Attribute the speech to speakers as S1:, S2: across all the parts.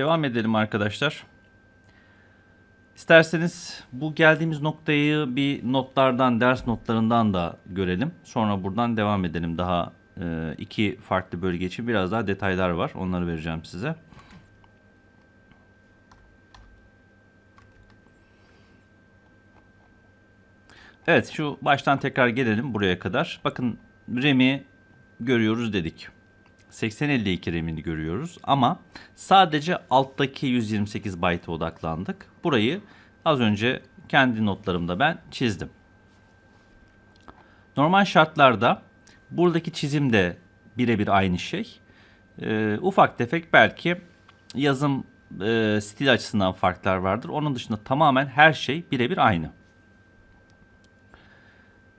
S1: devam edelim arkadaşlar. İsterseniz bu geldiğimiz noktayı bir notlardan, ders notlarından da görelim. Sonra buradan devam edelim. Daha e, iki farklı bölge için biraz daha detaylar var. Onları vereceğim size. Evet şu baştan tekrar gelelim buraya kadar. Bakın RAM'i görüyoruz dedik. 8052 RAM'ini görüyoruz ama sadece alttaki 128 byte'a odaklandık. Burayı az önce kendi notlarımda ben çizdim. Normal şartlarda buradaki çizim de birebir aynı şey. Ee, ufak tefek belki yazım e, stil açısından farklar vardır. Onun dışında tamamen her şey birebir aynı.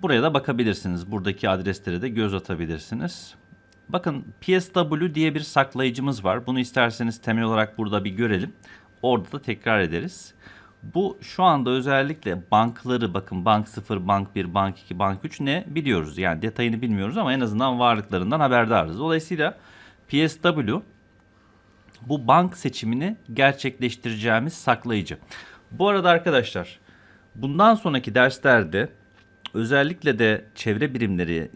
S1: Buraya da bakabilirsiniz. Buradaki adreslere de göz atabilirsiniz. Bakın PSW diye bir saklayıcımız var. Bunu isterseniz temel olarak burada bir görelim. Orada da tekrar ederiz. Bu şu anda özellikle bankları bakın bank 0, bank 1, bank 2, bank 3 ne biliyoruz. Yani detayını bilmiyoruz ama en azından varlıklarından haberdarız. Dolayısıyla PSW bu bank seçimini gerçekleştireceğimiz saklayıcı. Bu arada arkadaşlar bundan sonraki derslerde özellikle de çevre birimleri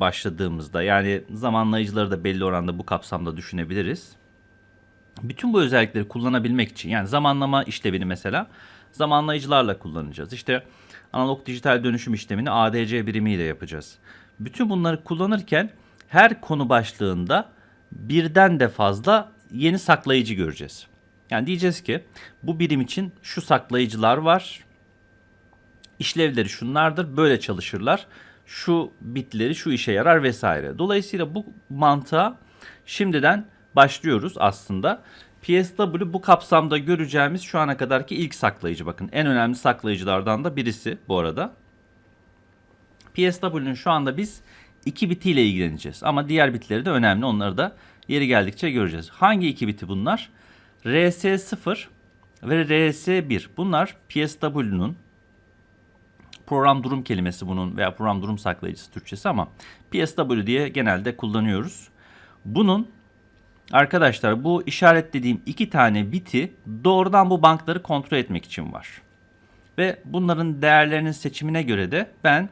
S1: başladığımızda yani zamanlayıcıları da belli oranda bu kapsamda düşünebiliriz. Bütün bu özellikleri kullanabilmek için yani zamanlama işlevini mesela zamanlayıcılarla kullanacağız. İşte analog dijital dönüşüm işlemini ADC birimiyle yapacağız. Bütün bunları kullanırken her konu başlığında birden de fazla yeni saklayıcı göreceğiz. Yani diyeceğiz ki bu birim için şu saklayıcılar var. İşlevleri şunlardır. Böyle çalışırlar. Şu bitleri şu işe yarar vesaire. Dolayısıyla bu mantığa şimdiden başlıyoruz aslında. PSW bu kapsamda göreceğimiz şu ana kadarki ilk saklayıcı bakın. En önemli saklayıcılardan da birisi bu arada. PSW'nin şu anda biz iki bitiyle ilgileneceğiz. Ama diğer bitleri de önemli. Onları da yeri geldikçe göreceğiz. Hangi iki biti bunlar? RS0 ve RS1. Bunlar PSW'nun program durum kelimesi bunun veya program durum saklayıcısı Türkçesi ama PSW diye genelde kullanıyoruz. Bunun arkadaşlar bu işaretlediğim iki tane biti doğrudan bu bankları kontrol etmek için var. Ve bunların değerlerinin seçimine göre de ben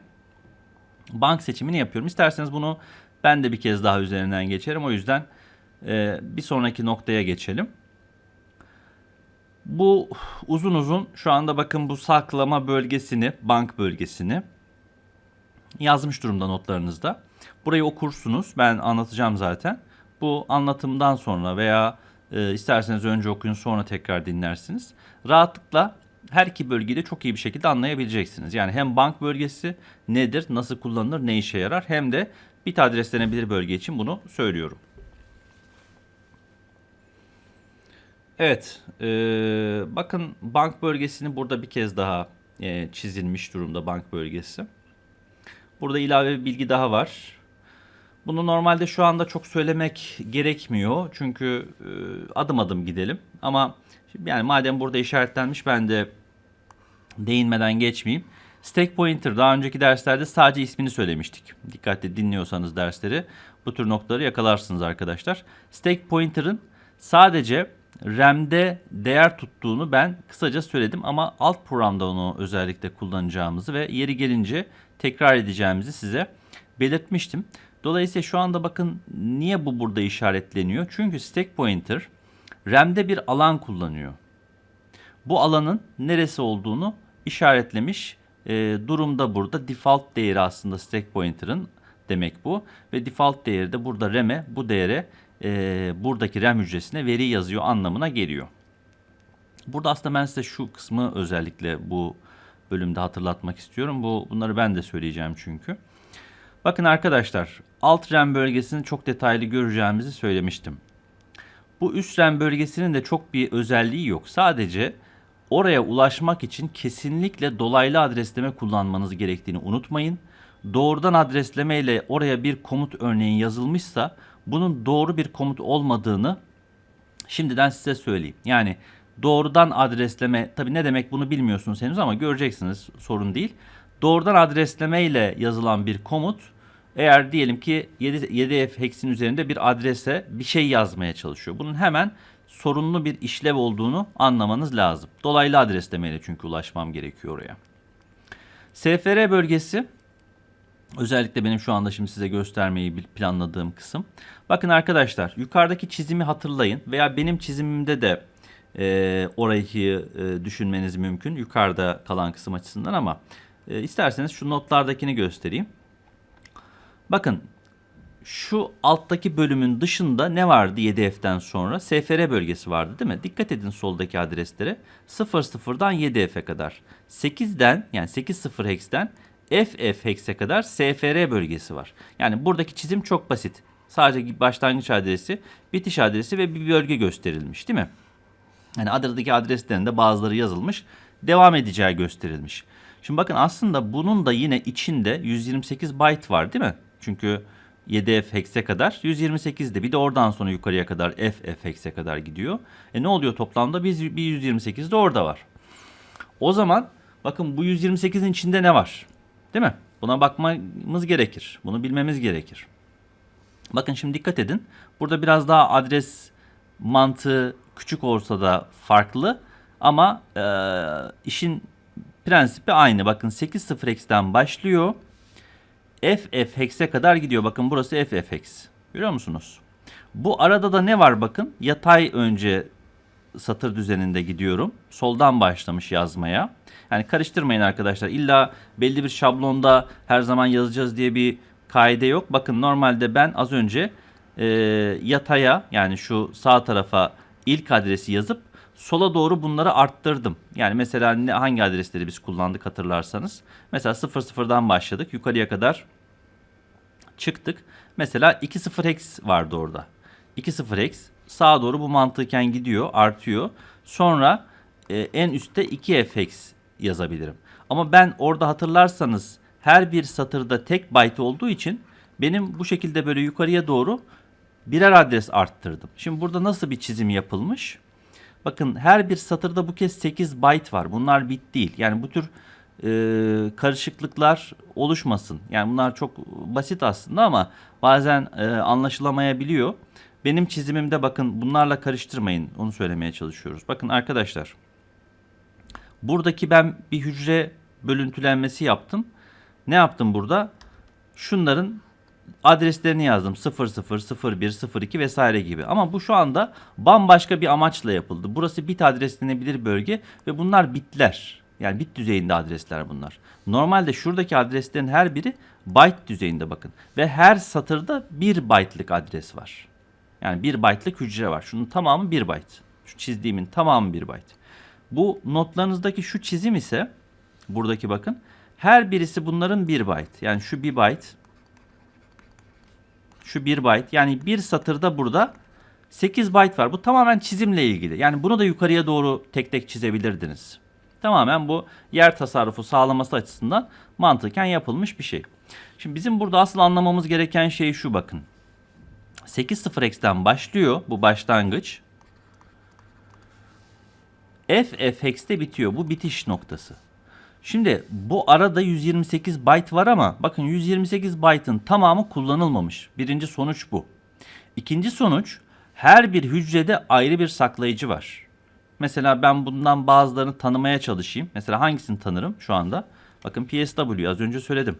S1: bank seçimini yapıyorum. İsterseniz bunu ben de bir kez daha üzerinden geçerim. O yüzden bir sonraki noktaya geçelim. Bu uzun uzun şu anda bakın bu saklama bölgesini, bank bölgesini yazmış durumda notlarınızda. Burayı okursunuz. Ben anlatacağım zaten. Bu anlatımdan sonra veya e, isterseniz önce okuyun sonra tekrar dinlersiniz. Rahatlıkla her iki bölgeyi de çok iyi bir şekilde anlayabileceksiniz. Yani hem bank bölgesi nedir, nasıl kullanılır, ne işe yarar hem de bit adreslenebilir bölge için bunu söylüyorum. Evet, e, bakın bank bölgesini burada bir kez daha e, çizilmiş durumda bank bölgesi. Burada ilave bir bilgi daha var. Bunu normalde şu anda çok söylemek gerekmiyor. Çünkü e, adım adım gidelim. Ama yani madem burada işaretlenmiş ben de değinmeden geçmeyeyim. Stack pointer daha önceki derslerde sadece ismini söylemiştik. Dikkatli dinliyorsanız dersleri bu tür noktaları yakalarsınız arkadaşlar. Stack pointer'ın sadece RAM'de değer tuttuğunu ben kısaca söyledim ama alt programda onu özellikle kullanacağımızı ve yeri gelince tekrar edeceğimizi size belirtmiştim. Dolayısıyla şu anda bakın niye bu burada işaretleniyor? Çünkü stack pointer RAM'de bir alan kullanıyor. Bu alanın neresi olduğunu işaretlemiş e, durumda burada. Default değeri aslında stack pointer'ın demek bu. Ve default değeri de burada RAM'e bu değere e, buradaki RAM hücresine veri yazıyor anlamına geliyor. Burada aslında ben size şu kısmı özellikle bu bölümde hatırlatmak istiyorum. Bu Bunları ben de söyleyeceğim çünkü. Bakın arkadaşlar alt RAM bölgesini çok detaylı göreceğimizi söylemiştim. Bu üst RAM bölgesinin de çok bir özelliği yok. Sadece oraya ulaşmak için kesinlikle dolaylı adresleme kullanmanız gerektiğini unutmayın. Doğrudan adresleme ile oraya bir komut örneğin yazılmışsa bunun doğru bir komut olmadığını şimdiden size söyleyeyim. Yani doğrudan adresleme tabi ne demek bunu bilmiyorsunuz henüz ama göreceksiniz sorun değil. Doğrudan adresleme ile yazılan bir komut eğer diyelim ki 7, 7F hex'in üzerinde bir adrese bir şey yazmaya çalışıyor. Bunun hemen sorunlu bir işlev olduğunu anlamanız lazım. Dolaylı adreslemeyle çünkü ulaşmam gerekiyor oraya. SFR bölgesi özellikle benim şu anda şimdi size göstermeyi planladığım kısım. Bakın arkadaşlar yukarıdaki çizimi hatırlayın veya benim çizimimde de e, orayı e, düşünmeniz mümkün yukarıda kalan kısım açısından ama e, isterseniz şu notlardakini göstereyim. Bakın şu alttaki bölümün dışında ne vardı 7F'den sonra? SFR bölgesi vardı değil mi? Dikkat edin soldaki adreslere. 00'dan 7F'e kadar. 8'den yani 80 hex'ten FF hex'e kadar SFR bölgesi var. Yani buradaki çizim çok basit. Sadece başlangıç adresi, bitiş adresi ve bir bölge gösterilmiş değil mi? Yani adadaki adreslerin de bazıları yazılmış, devam edeceği gösterilmiş. Şimdi bakın aslında bunun da yine içinde 128 byte var değil mi? Çünkü 7F hex'e kadar 128'de bir de oradan sonra yukarıya kadar FF hex'e kadar gidiyor. E ne oluyor toplamda? Biz bir 128 de orada var. O zaman bakın bu 128'in içinde ne var? Değil mi? Buna bakmamız gerekir. Bunu bilmemiz gerekir. Bakın şimdi dikkat edin. Burada biraz daha adres mantığı küçük olsa da farklı ama e, işin prensibi aynı. Bakın 80x'ten başlıyor. FF hex'e kadar gidiyor. Bakın burası FF hex. Görüyor musunuz? Bu arada da ne var bakın? Yatay önce satır düzeninde gidiyorum. Soldan başlamış yazmaya. Yani karıştırmayın arkadaşlar. İlla belli bir şablonda her zaman yazacağız diye bir kaide yok. Bakın normalde ben az önce e, yataya yani şu sağ tarafa ilk adresi yazıp sola doğru bunları arttırdım. Yani mesela ne, hangi adresleri biz kullandık hatırlarsanız. Mesela 00'dan başladık yukarıya kadar çıktık. Mesela 20 hex vardı orada. 20 hex sağa doğru bu mantıken gidiyor artıyor. Sonra e, en üstte 2 hex yazabilirim. Ama ben orada hatırlarsanız her bir satırda tek byte olduğu için benim bu şekilde böyle yukarıya doğru birer adres arttırdım. Şimdi burada nasıl bir çizim yapılmış? Bakın her bir satırda bu kez 8 byte var. Bunlar bit değil. Yani bu tür e, karışıklıklar oluşmasın. Yani bunlar çok basit aslında ama bazen e, anlaşılamayabiliyor. Benim çizimimde bakın bunlarla karıştırmayın. Onu söylemeye çalışıyoruz. Bakın arkadaşlar. Buradaki ben bir hücre bölüntülenmesi yaptım. Ne yaptım burada? Şunların adreslerini yazdım. 00, 01, 02 vesaire gibi. Ama bu şu anda bambaşka bir amaçla yapıldı. Burası bit adreslenebilir bölge ve bunlar bitler. Yani bit düzeyinde adresler bunlar. Normalde şuradaki adreslerin her biri byte düzeyinde bakın. Ve her satırda 1 byte'lık adres var. Yani 1 byte'lık hücre var. Şunun tamamı 1 byte. Şu çizdiğimin tamamı 1 byte. Bu notlarınızdaki şu çizim ise buradaki bakın. Her birisi bunların 1 byte. Yani şu 1 byte. Şu 1 byte. Yani bir satırda burada 8 byte var. Bu tamamen çizimle ilgili. Yani bunu da yukarıya doğru tek tek çizebilirdiniz. Tamamen bu yer tasarrufu sağlaması açısından mantıken yapılmış bir şey. Şimdi bizim burada asıl anlamamız gereken şey şu bakın. 8.0x'ten başlıyor bu başlangıç. FF hex'te bitiyor. Bu bitiş noktası. Şimdi bu arada 128 byte var ama bakın 128 byte'ın tamamı kullanılmamış. Birinci sonuç bu. İkinci sonuç her bir hücrede ayrı bir saklayıcı var. Mesela ben bundan bazılarını tanımaya çalışayım. Mesela hangisini tanırım şu anda? Bakın PSW az önce söyledim.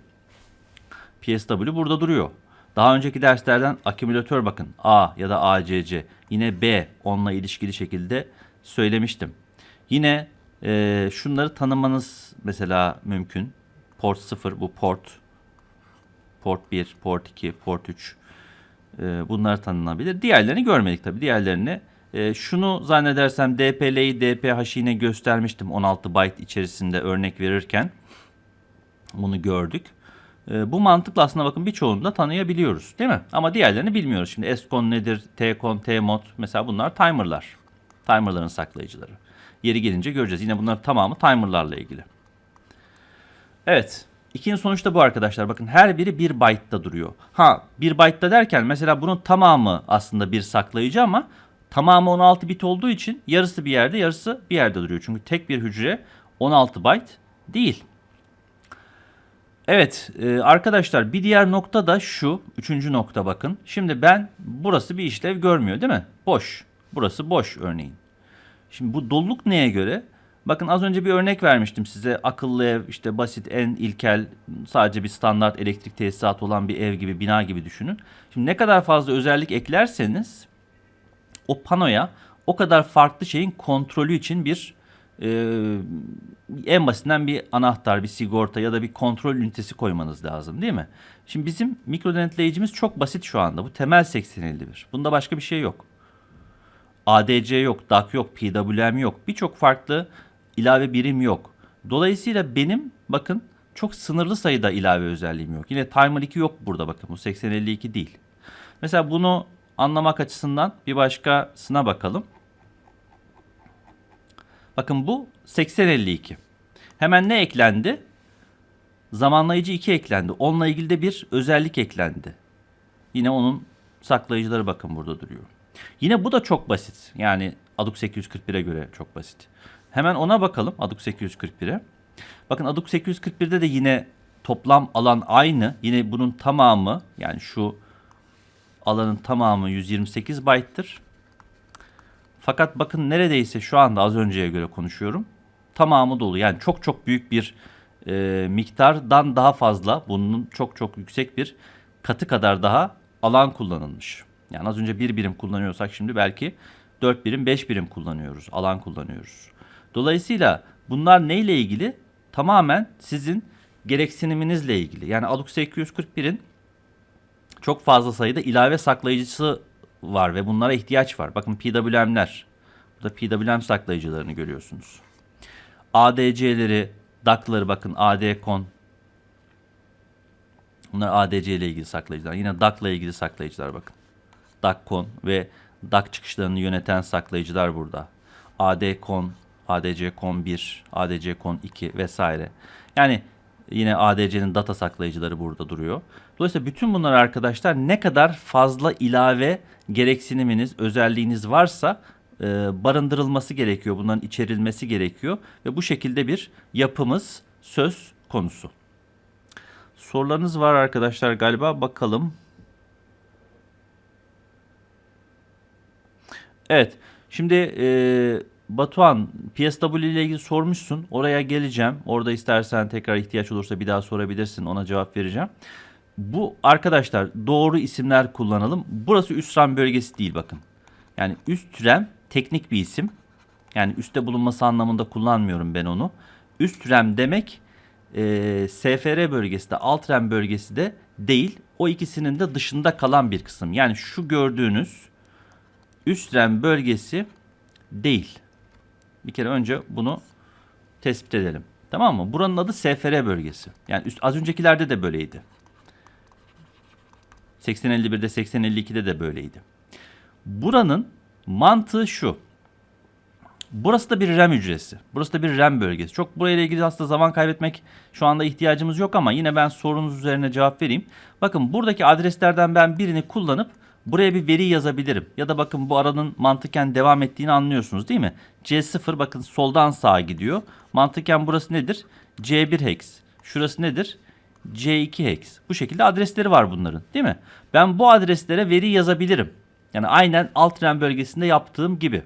S1: PSW burada duruyor. Daha önceki derslerden akümülatör bakın A ya da ACC. Yine B onunla ilişkili şekilde söylemiştim. Yine e, şunları tanımanız mesela mümkün. Port 0 bu port. Port 1, port 2, port 3. E, bunlar tanınabilir. Diğerlerini görmedik tabii. Diğerlerini e, şunu zannedersem DPL'yi DPH'ine göstermiştim 16 byte içerisinde örnek verirken. Bunu gördük. E, bu mantıkla aslında bakın birçoğunu da tanıyabiliyoruz değil mi? Ama diğerlerini bilmiyoruz. Şimdi SCON nedir, TCON, TMOD mesela bunlar timerlar. Timerların saklayıcıları. Yeri gelince göreceğiz. Yine bunlar tamamı timerlarla ilgili. Evet. İkinci sonuç da bu arkadaşlar. Bakın her biri bir byte'da duruyor. Ha bir byte'da derken mesela bunun tamamı aslında bir saklayıcı ama tamamı 16 bit olduğu için yarısı bir yerde yarısı bir yerde duruyor. Çünkü tek bir hücre 16 byte değil. Evet e, arkadaşlar bir diğer nokta da şu. Üçüncü nokta bakın. Şimdi ben burası bir işlev görmüyor değil mi? Boş. Burası boş örneğin. Şimdi bu doluluk neye göre? Bakın az önce bir örnek vermiştim size. Akıllı ev, işte basit, en ilkel, sadece bir standart elektrik tesisatı olan bir ev gibi, bina gibi düşünün. Şimdi ne kadar fazla özellik eklerseniz o panoya o kadar farklı şeyin kontrolü için bir e, en basitinden bir anahtar, bir sigorta ya da bir kontrol ünitesi koymanız lazım değil mi? Şimdi bizim mikro denetleyicimiz çok basit şu anda. Bu temel 8051. Bunda başka bir şey yok. ADC yok, DAC yok, PWM yok. Birçok farklı ilave birim yok. Dolayısıyla benim bakın çok sınırlı sayıda ilave özelliğim yok. Yine Timer 2 yok burada bakın. Bu 8052 değil. Mesela bunu anlamak açısından bir başkasına bakalım. Bakın bu 8052. Hemen ne eklendi? Zamanlayıcı 2 eklendi. Onunla ilgili de bir özellik eklendi. Yine onun saklayıcıları bakın burada duruyor. Yine bu da çok basit. Yani Adux 841'e göre çok basit. Hemen ona bakalım Adux 841'e. Bakın Adux 841'de de yine toplam alan aynı. Yine bunun tamamı yani şu alanın tamamı 128 byte'tır. Fakat bakın neredeyse şu anda az önceye göre konuşuyorum. Tamamı dolu. Yani çok çok büyük bir e, miktardan daha fazla bunun çok çok yüksek bir katı kadar daha alan kullanılmış. Yani az önce bir birim kullanıyorsak şimdi belki 4 birim 5 birim kullanıyoruz. Alan kullanıyoruz. Dolayısıyla bunlar neyle ilgili? Tamamen sizin gereksiniminizle ilgili. Yani Adux 241'in çok fazla sayıda ilave saklayıcısı var ve bunlara ihtiyaç var. Bakın PWM'ler. Burada PWM saklayıcılarını görüyorsunuz. ADC'leri, DAC'ları bakın AD-CON. Bunlar ADC ile ilgili saklayıcılar. Yine DAC ile ilgili saklayıcılar bakın. DAC-CON ve DAC çıkışlarını yöneten saklayıcılar burada. AD-CON, ADC-CON 1, ADC-CON 2 vesaire. Yani yine ADC'nin data saklayıcıları burada duruyor. Dolayısıyla bütün bunlar arkadaşlar ne kadar fazla ilave gereksiniminiz, özelliğiniz varsa e, barındırılması gerekiyor. Bunların içerilmesi gerekiyor. Ve bu şekilde bir yapımız söz konusu. Sorularınız var arkadaşlar galiba. Bakalım. Evet. Şimdi e, Batuhan PSW ile ilgili sormuşsun. Oraya geleceğim. Orada istersen tekrar ihtiyaç olursa bir daha sorabilirsin. Ona cevap vereceğim. Bu arkadaşlar doğru isimler kullanalım. Burası üst RAM bölgesi değil bakın. Yani üst RAM teknik bir isim. Yani üstte bulunması anlamında kullanmıyorum ben onu. Üst RAM demek e, SFR bölgesi de alt RAM bölgesi de değil. O ikisinin de dışında kalan bir kısım. Yani şu gördüğünüz üst RAM bölgesi değil. Bir kere önce bunu tespit edelim. Tamam mı? Buranın adı SFR bölgesi. Yani üst, az öncekilerde de böyleydi. 8051'de 8052'de de böyleydi. Buranın mantığı şu. Burası da bir RAM hücresi. Burası da bir RAM bölgesi. Çok burayla ilgili aslında zaman kaybetmek şu anda ihtiyacımız yok ama yine ben sorunuz üzerine cevap vereyim. Bakın buradaki adreslerden ben birini kullanıp buraya bir veri yazabilirim. Ya da bakın bu aranın mantıken devam ettiğini anlıyorsunuz değil mi? C0 bakın soldan sağa gidiyor. Mantıken burası nedir? C1 hex. Şurası nedir? C2 hex. Bu şekilde adresleri var bunların değil mi? Ben bu adreslere veri yazabilirim. Yani aynen alt RAM bölgesinde yaptığım gibi.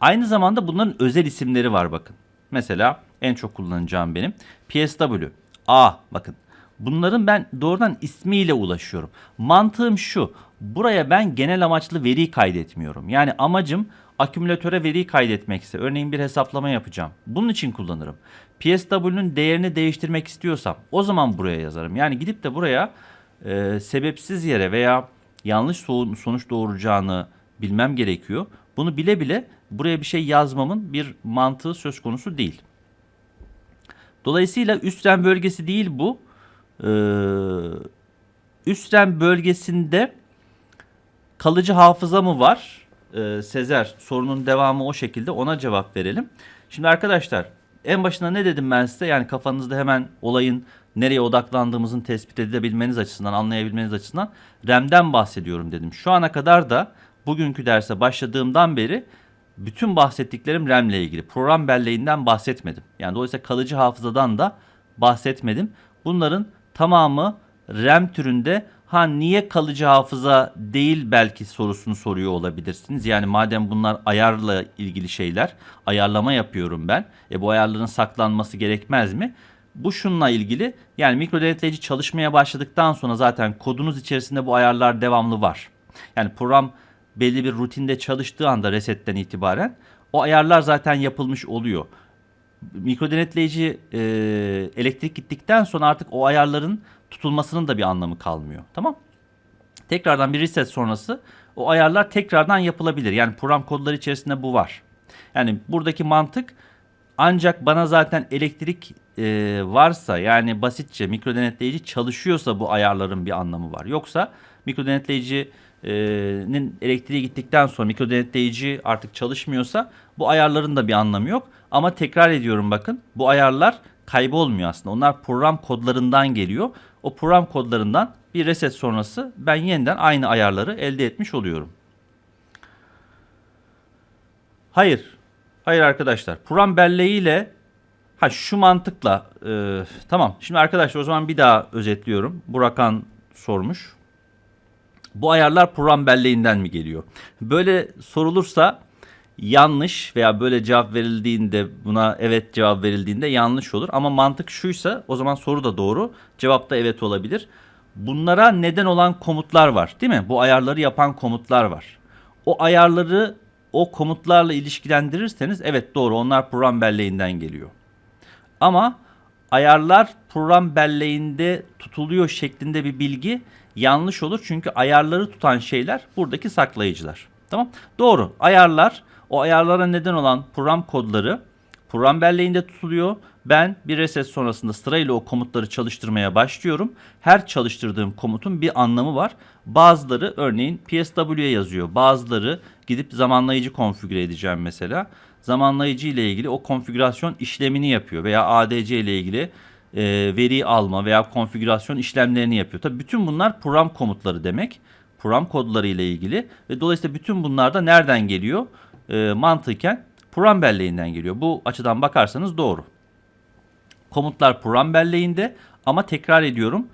S1: Aynı zamanda bunların özel isimleri var bakın. Mesela en çok kullanacağım benim PSW. A bakın. Bunların ben doğrudan ismiyle ulaşıyorum. Mantığım şu. Buraya ben genel amaçlı veri kaydetmiyorum. Yani amacım akümülatöre veri kaydetmekse örneğin bir hesaplama yapacağım. Bunun için kullanırım. PSW'nun değerini değiştirmek istiyorsam o zaman buraya yazarım. Yani gidip de buraya e, sebepsiz yere veya yanlış sonuç doğuracağını bilmem gerekiyor. Bunu bile bile buraya bir şey yazmamın bir mantığı söz konusu değil. Dolayısıyla üst RAM bölgesi değil bu. Ee, üst RAM bölgesinde kalıcı hafıza mı var? Ee, Sezer sorunun devamı o şekilde ona cevap verelim. Şimdi arkadaşlar en başına ne dedim ben size? Yani kafanızda hemen olayın nereye odaklandığımızın tespit edebilmeniz açısından, anlayabilmeniz açısından RAM'den bahsediyorum dedim. Şu ana kadar da bugünkü derse başladığımdan beri bütün bahsettiklerim RAM ile ilgili. Program belleğinden bahsetmedim. Yani dolayısıyla kalıcı hafızadan da bahsetmedim. Bunların tamamı RAM türünde Ha niye kalıcı hafıza değil belki sorusunu soruyor olabilirsiniz. Yani madem bunlar ayarla ilgili şeyler, ayarlama yapıyorum ben. E bu ayarların saklanması gerekmez mi? Bu şunla ilgili. Yani mikro denetleyici çalışmaya başladıktan sonra zaten kodunuz içerisinde bu ayarlar devamlı var. Yani program belli bir rutinde çalıştığı anda resetten itibaren o ayarlar zaten yapılmış oluyor mikro denetleyici e, elektrik gittikten sonra artık o ayarların tutulmasının da bir anlamı kalmıyor. Tamam? Tekrardan bir reset sonrası o ayarlar tekrardan yapılabilir. Yani program kodları içerisinde bu var. Yani buradaki mantık ancak bana zaten elektrik e, varsa yani basitçe mikro denetleyici çalışıyorsa bu ayarların bir anlamı var. Yoksa mikro denetleyicinin elektriği gittikten sonra mikro denetleyici artık çalışmıyorsa bu ayarların da bir anlamı yok. Ama tekrar ediyorum bakın bu ayarlar kaybolmuyor aslında. Onlar program kodlarından geliyor. O program kodlarından bir reset sonrası ben yeniden aynı ayarları elde etmiş oluyorum. Hayır. Hayır arkadaşlar. Program belleğiyle ha şu mantıkla e, tamam. Şimdi arkadaşlar o zaman bir daha özetliyorum. Burakan sormuş. Bu ayarlar program belleğinden mi geliyor? Böyle sorulursa yanlış veya böyle cevap verildiğinde buna evet cevap verildiğinde yanlış olur. Ama mantık şuysa o zaman soru da doğru. Cevap da evet olabilir. Bunlara neden olan komutlar var değil mi? Bu ayarları yapan komutlar var. O ayarları o komutlarla ilişkilendirirseniz evet doğru onlar program belleğinden geliyor. Ama ayarlar program belleğinde tutuluyor şeklinde bir bilgi yanlış olur. Çünkü ayarları tutan şeyler buradaki saklayıcılar. Tamam? Doğru. Ayarlar o ayarlara neden olan program kodları program belleğinde tutuluyor. Ben bir reset sonrasında sırayla o komutları çalıştırmaya başlıyorum. Her çalıştırdığım komutun bir anlamı var. Bazıları örneğin PSW'ye yazıyor. Bazıları gidip zamanlayıcı konfigüre edeceğim mesela. Zamanlayıcı ile ilgili o konfigürasyon işlemini yapıyor veya ADC ile ilgili e, veri alma veya konfigürasyon işlemlerini yapıyor. Tabii bütün bunlar program komutları demek. Program kodları ile ilgili ve dolayısıyla bütün bunlar da nereden geliyor? E, mantıken program belleğinden geliyor. Bu açıdan bakarsanız doğru. Komutlar program belleğinde ama tekrar ediyorum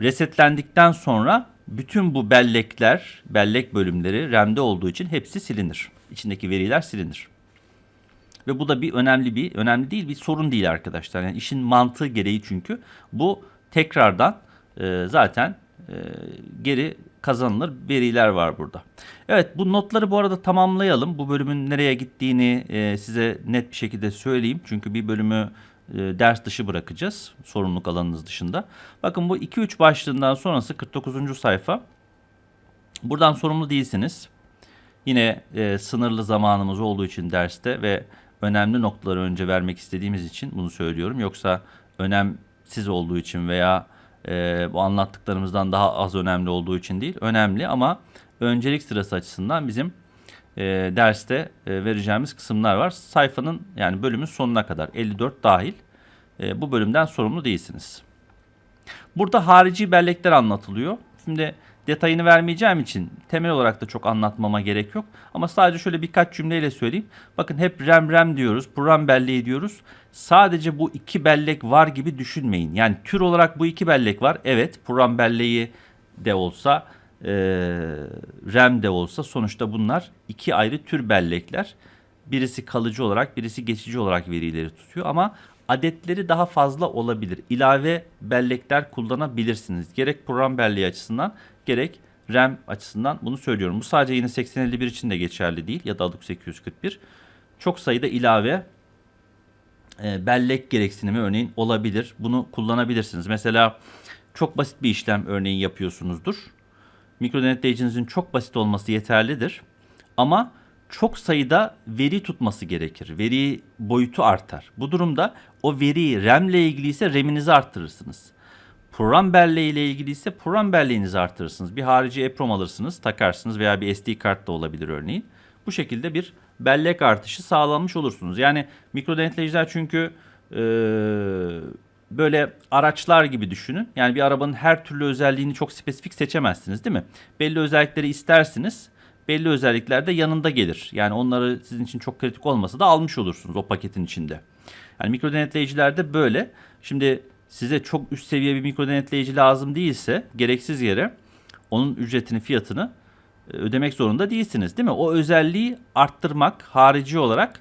S1: resetlendikten sonra bütün bu bellekler, bellek bölümleri RAM'de olduğu için hepsi silinir. İçindeki veriler silinir. Ve bu da bir önemli bir, önemli değil bir sorun değil arkadaşlar. Yani işin mantığı gereği çünkü bu tekrardan e, zaten e, geri kazanılır veriler var burada. Evet bu notları bu arada tamamlayalım. Bu bölümün nereye gittiğini e, size net bir şekilde söyleyeyim. Çünkü bir bölümü e, ders dışı bırakacağız. Sorumluluk alanınız dışında. Bakın bu 2-3 başlığından sonrası 49. sayfa. Buradan sorumlu değilsiniz. Yine e, sınırlı zamanımız olduğu için derste ve önemli noktaları önce vermek istediğimiz için bunu söylüyorum. Yoksa önemsiz olduğu için veya e, bu anlattıklarımızdan daha az önemli olduğu için değil. Önemli ama öncelik sırası açısından bizim e, derste e, vereceğimiz kısımlar var. Sayfanın yani bölümün sonuna kadar 54 dahil e, bu bölümden sorumlu değilsiniz. Burada harici bellekler anlatılıyor. Şimdi detayını vermeyeceğim için temel olarak da çok anlatmama gerek yok. Ama sadece şöyle birkaç cümleyle söyleyeyim. Bakın hep RAM RAM diyoruz, program belleği diyoruz. Sadece bu iki bellek var gibi düşünmeyin. Yani tür olarak bu iki bellek var. Evet program belleği de olsa, e, RAM de olsa sonuçta bunlar iki ayrı tür bellekler. Birisi kalıcı olarak, birisi geçici olarak verileri tutuyor ama adetleri daha fazla olabilir. İlave bellekler kullanabilirsiniz. Gerek program belleği açısından gerek RAM açısından bunu söylüyorum. Bu sadece yine 8051 için de geçerli değil ya da Adux 841. Çok sayıda ilave e, bellek gereksinimi örneğin olabilir. Bunu kullanabilirsiniz. Mesela çok basit bir işlem örneğin yapıyorsunuzdur. Mikro denetleyicinizin çok basit olması yeterlidir. Ama çok sayıda veri tutması gerekir. Veri boyutu artar. Bu durumda o veriyi RAM ile ilgili ise RAM'inizi arttırırsınız. Program belleği ile ilgili ise program belleğinizi artırırsınız. Bir harici EPROM alırsınız, takarsınız veya bir SD kart da olabilir örneğin. Bu şekilde bir bellek artışı sağlanmış olursunuz. Yani mikro denetleyiciler çünkü e, böyle araçlar gibi düşünün. Yani bir arabanın her türlü özelliğini çok spesifik seçemezsiniz değil mi? Belli özellikleri istersiniz. Belli özellikler de yanında gelir. Yani onları sizin için çok kritik olmasa da almış olursunuz o paketin içinde. Yani mikro denetleyicilerde böyle. Şimdi size çok üst seviye bir mikro denetleyici lazım değilse gereksiz yere onun ücretini fiyatını e, ödemek zorunda değilsiniz değil mi? O özelliği arttırmak harici olarak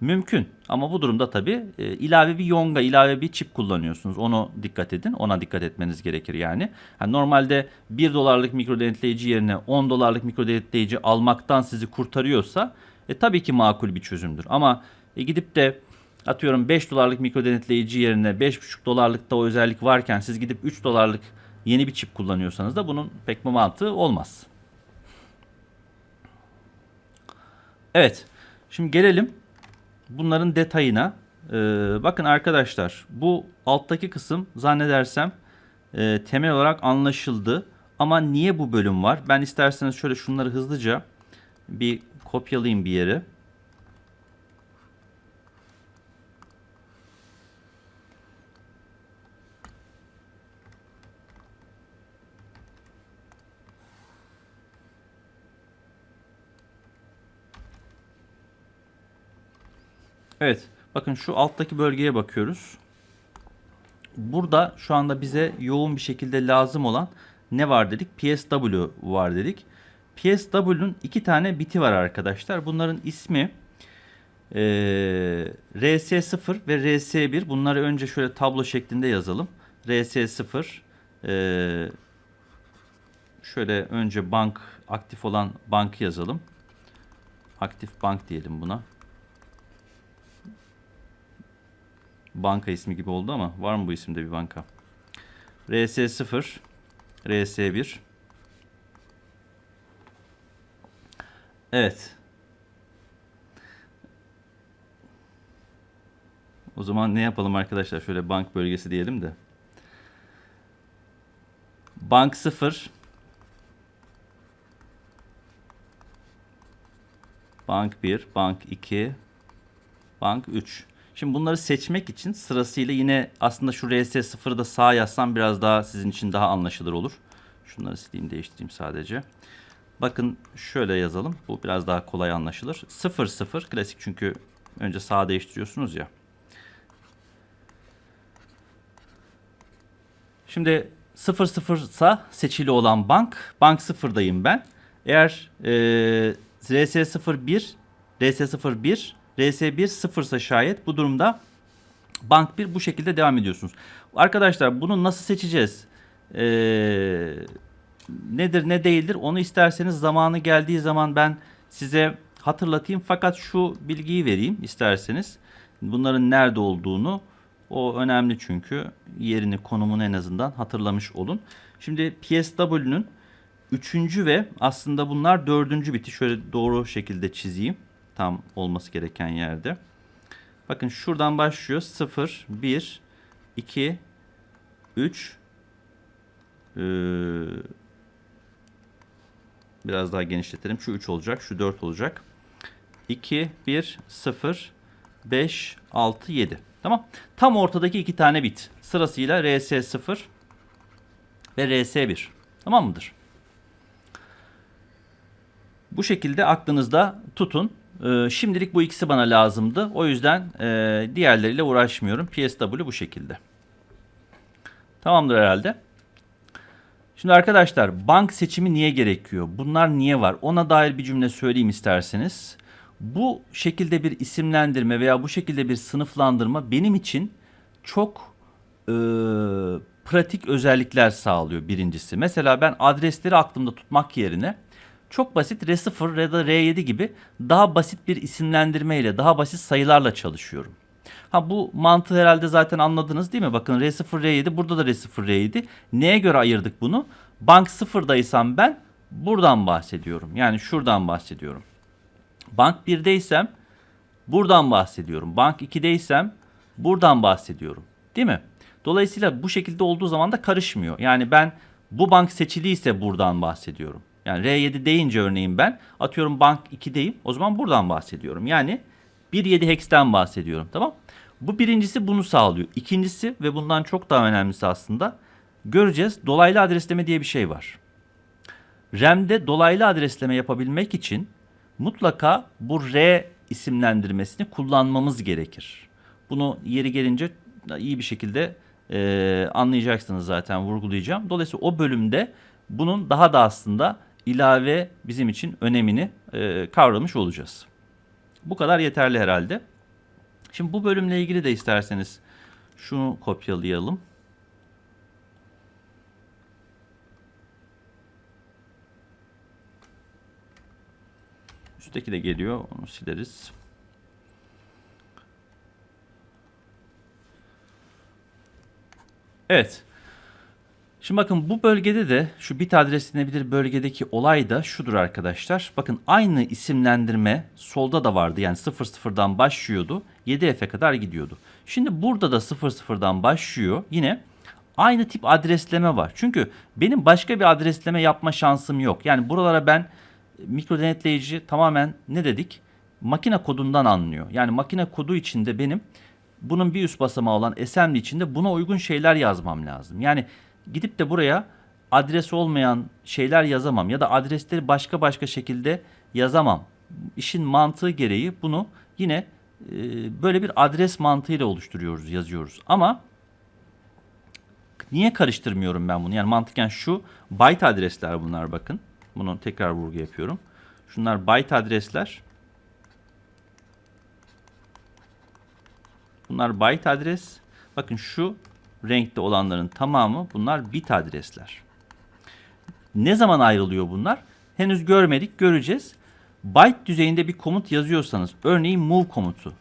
S1: mümkün. Ama bu durumda tabii e, ilave bir yonga, ilave bir çip kullanıyorsunuz. Onu dikkat edin. Ona dikkat etmeniz gerekir yani. yani normalde 1 dolarlık mikro denetleyici yerine 10 dolarlık mikro denetleyici almaktan sizi kurtarıyorsa e, tabii ki makul bir çözümdür. Ama e, gidip de atıyorum 5 dolarlık mikro denetleyici yerine 5,5 dolarlıkta o özellik varken siz gidip 3 dolarlık yeni bir çip kullanıyorsanız da bunun pek bir mantığı olmaz. Evet. Şimdi gelelim bunların detayına. Ee, bakın arkadaşlar bu alttaki kısım zannedersem e, temel olarak anlaşıldı. Ama niye bu bölüm var? Ben isterseniz şöyle şunları hızlıca bir kopyalayayım bir yere. Evet. Bakın şu alttaki bölgeye bakıyoruz. Burada şu anda bize yoğun bir şekilde lazım olan ne var dedik? PSW var dedik. PSW'nun iki tane biti var arkadaşlar. Bunların ismi e, RS0 ve RS1. Bunları önce şöyle tablo şeklinde yazalım. RS0 e, şöyle önce bank aktif olan bankı yazalım. Aktif bank diyelim buna. Banka ismi gibi oldu ama var mı bu isimde bir banka? RS0, RS1. Evet. O zaman ne yapalım arkadaşlar? Şöyle bank bölgesi diyelim de. Bank 0. Bank 1, bank 2, bank 3. Şimdi bunları seçmek için sırasıyla yine aslında şu RS0'ı da sağa yazsam biraz daha sizin için daha anlaşılır olur. Şunları sileyim değiştireyim sadece. Bakın şöyle yazalım. Bu biraz daha kolay anlaşılır. 0 0 klasik çünkü önce sağa değiştiriyorsunuz ya. Şimdi 0 0 ise seçili olan bank. Bank 0'dayım ben. Eğer e, RS01 RS01 RS1 sıfırsa şayet bu durumda bank 1 bu şekilde devam ediyorsunuz. Arkadaşlar bunu nasıl seçeceğiz? Ee, nedir ne değildir onu isterseniz zamanı geldiği zaman ben size hatırlatayım. Fakat şu bilgiyi vereyim isterseniz. Bunların nerede olduğunu o önemli çünkü yerini konumunu en azından hatırlamış olun. Şimdi PSW'nün üçüncü ve aslında bunlar dördüncü biti şöyle doğru şekilde çizeyim tam olması gereken yerde. Bakın şuradan başlıyor. 0, 1, 2, 3 ee, biraz daha genişletelim. Şu 3 olacak. Şu 4 olacak. 2, 1, 0, 5, 6, 7. Tamam. Tam ortadaki iki tane bit. Sırasıyla RS0 ve RS1. Tamam mıdır? Bu şekilde aklınızda tutun. Ee, şimdilik bu ikisi bana lazımdı. O yüzden e, diğerleriyle uğraşmıyorum. PSW bu şekilde. Tamamdır herhalde. Şimdi arkadaşlar bank seçimi niye gerekiyor? Bunlar niye var? Ona dair bir cümle söyleyeyim isterseniz. Bu şekilde bir isimlendirme veya bu şekilde bir sınıflandırma benim için çok e, pratik özellikler sağlıyor birincisi. Mesela ben adresleri aklımda tutmak yerine çok basit R0 ya da R7 gibi daha basit bir isimlendirmeyle, daha basit sayılarla çalışıyorum. Ha bu mantığı herhalde zaten anladınız değil mi? Bakın R0 R7 burada da R0 R7. Neye göre ayırdık bunu? Bank 0'daysam ben buradan bahsediyorum. Yani şuradan bahsediyorum. Bank 1'deysem buradan bahsediyorum. Bank 2'deysem buradan bahsediyorum. Değil mi? Dolayısıyla bu şekilde olduğu zaman da karışmıyor. Yani ben bu bank seçiliyse buradan bahsediyorum. Yani R7 deyince örneğin ben atıyorum bank 2'deyim. O zaman buradan bahsediyorum. Yani 1.7 hex'ten bahsediyorum. Tamam. Bu birincisi bunu sağlıyor. İkincisi ve bundan çok daha önemlisi aslında göreceğiz. Dolaylı adresleme diye bir şey var. RAM'de dolaylı adresleme yapabilmek için mutlaka bu R isimlendirmesini kullanmamız gerekir. Bunu yeri gelince iyi bir şekilde e, anlayacaksınız zaten vurgulayacağım. Dolayısıyla o bölümde bunun daha da aslında ilave bizim için önemini e, kavramış olacağız. Bu kadar yeterli herhalde. Şimdi bu bölümle ilgili de isterseniz şunu kopyalayalım. Üstteki de geliyor. Onu sileriz. Evet. Şimdi bakın bu bölgede de şu bit adresinebilir bölgedeki olay da şudur arkadaşlar. Bakın aynı isimlendirme solda da vardı. Yani 00'dan başlıyordu. 7F'e kadar gidiyordu. Şimdi burada da 00'dan başlıyor. Yine aynı tip adresleme var. Çünkü benim başka bir adresleme yapma şansım yok. Yani buralara ben mikro denetleyici tamamen ne dedik? Makine kodundan anlıyor. Yani makine kodu içinde benim bunun bir üst basamağı olan assembly içinde buna uygun şeyler yazmam lazım. Yani gidip de buraya adres olmayan şeyler yazamam ya da adresleri başka başka şekilde yazamam. İşin mantığı gereği bunu yine e, böyle bir adres mantığıyla oluşturuyoruz, yazıyoruz. Ama niye karıştırmıyorum ben bunu? Yani mantıken şu byte adresler bunlar bakın. Bunu tekrar vurgu yapıyorum. Şunlar byte adresler. Bunlar byte adres. Bakın şu renkte olanların tamamı bunlar bit adresler. Ne zaman ayrılıyor bunlar? Henüz görmedik, göreceğiz. Byte düzeyinde bir komut yazıyorsanız, örneğin move komutu.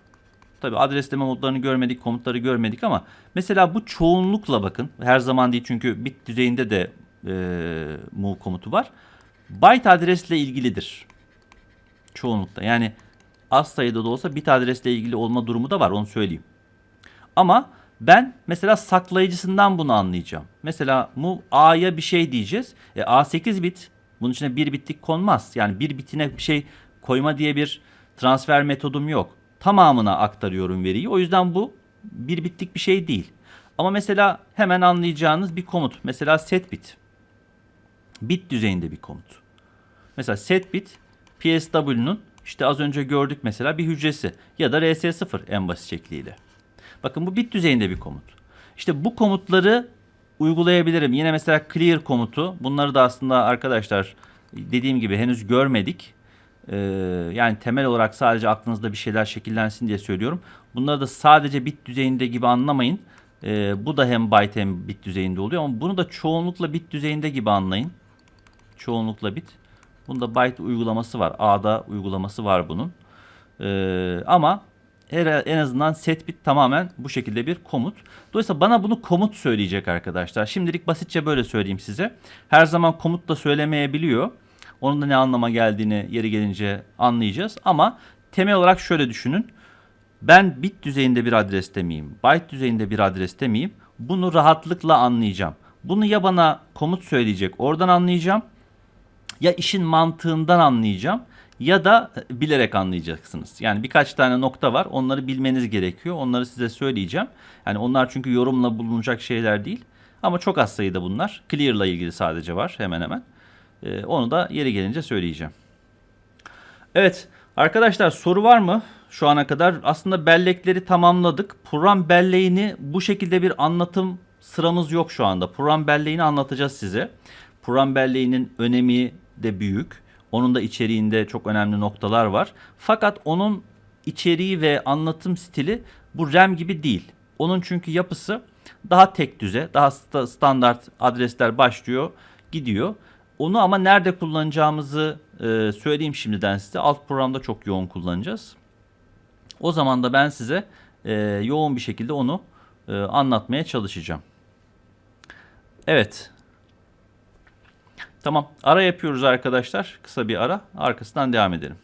S1: Tabi adresleme modlarını görmedik, komutları görmedik ama mesela bu çoğunlukla bakın. Her zaman değil çünkü bit düzeyinde de e, move komutu var. Byte adresle ilgilidir. Çoğunlukla. Yani az sayıda da olsa bit adresle ilgili olma durumu da var onu söyleyeyim. Ama ben mesela saklayıcısından bunu anlayacağım. Mesela move A'ya bir şey diyeceğiz. E, A 8 bit. Bunun içine bir bitlik konmaz. Yani bir bitine bir şey koyma diye bir transfer metodum yok. Tamamına aktarıyorum veriyi. O yüzden bu bir bitlik bir şey değil. Ama mesela hemen anlayacağınız bir komut. Mesela set bit. Bit düzeyinde bir komut. Mesela set bit PSW'nun işte az önce gördük mesela bir hücresi ya da RS0 en basit şekliyle. Bakın bu bit düzeyinde bir komut. İşte bu komutları uygulayabilirim. Yine mesela clear komutu. Bunları da aslında arkadaşlar dediğim gibi henüz görmedik. Ee, yani temel olarak sadece aklınızda bir şeyler şekillensin diye söylüyorum. Bunları da sadece bit düzeyinde gibi anlamayın. Ee, bu da hem byte hem bit düzeyinde oluyor ama bunu da çoğunlukla bit düzeyinde gibi anlayın. Çoğunlukla bit. Bunda byte uygulaması var. A'da uygulaması var bunun. Ee, ama en azından set bit tamamen bu şekilde bir komut. Dolayısıyla bana bunu komut söyleyecek arkadaşlar. Şimdilik basitçe böyle söyleyeyim size. Her zaman komut da söylemeyebiliyor. Onun da ne anlama geldiğini yeri gelince anlayacağız. Ama temel olarak şöyle düşünün. Ben bit düzeyinde bir adreste miyim? Byte düzeyinde bir adreste miyim? Bunu rahatlıkla anlayacağım. Bunu ya bana komut söyleyecek oradan anlayacağım. Ya işin mantığından anlayacağım ya da bilerek anlayacaksınız. Yani birkaç tane nokta var. Onları bilmeniz gerekiyor. Onları size söyleyeceğim. Yani onlar çünkü yorumla bulunacak şeyler değil. Ama çok az sayıda bunlar. Clear'la ilgili sadece var hemen hemen. Ee, onu da yeri gelince söyleyeceğim. Evet arkadaşlar soru var mı? Şu ana kadar aslında bellekleri tamamladık. Program belleğini bu şekilde bir anlatım sıramız yok şu anda. Program belleğini anlatacağız size. Program belleğinin önemi de büyük. Onun da içeriğinde çok önemli noktalar var. Fakat onun içeriği ve anlatım stili bu RAM gibi değil. Onun çünkü yapısı daha tek düze, daha sta- standart adresler başlıyor, gidiyor. Onu ama nerede kullanacağımızı e, söyleyeyim şimdiden size. Alt programda çok yoğun kullanacağız. O zaman da ben size e, yoğun bir şekilde onu e, anlatmaya çalışacağım. Evet. Tamam. Ara yapıyoruz arkadaşlar. Kısa bir ara. Arkasından devam edelim.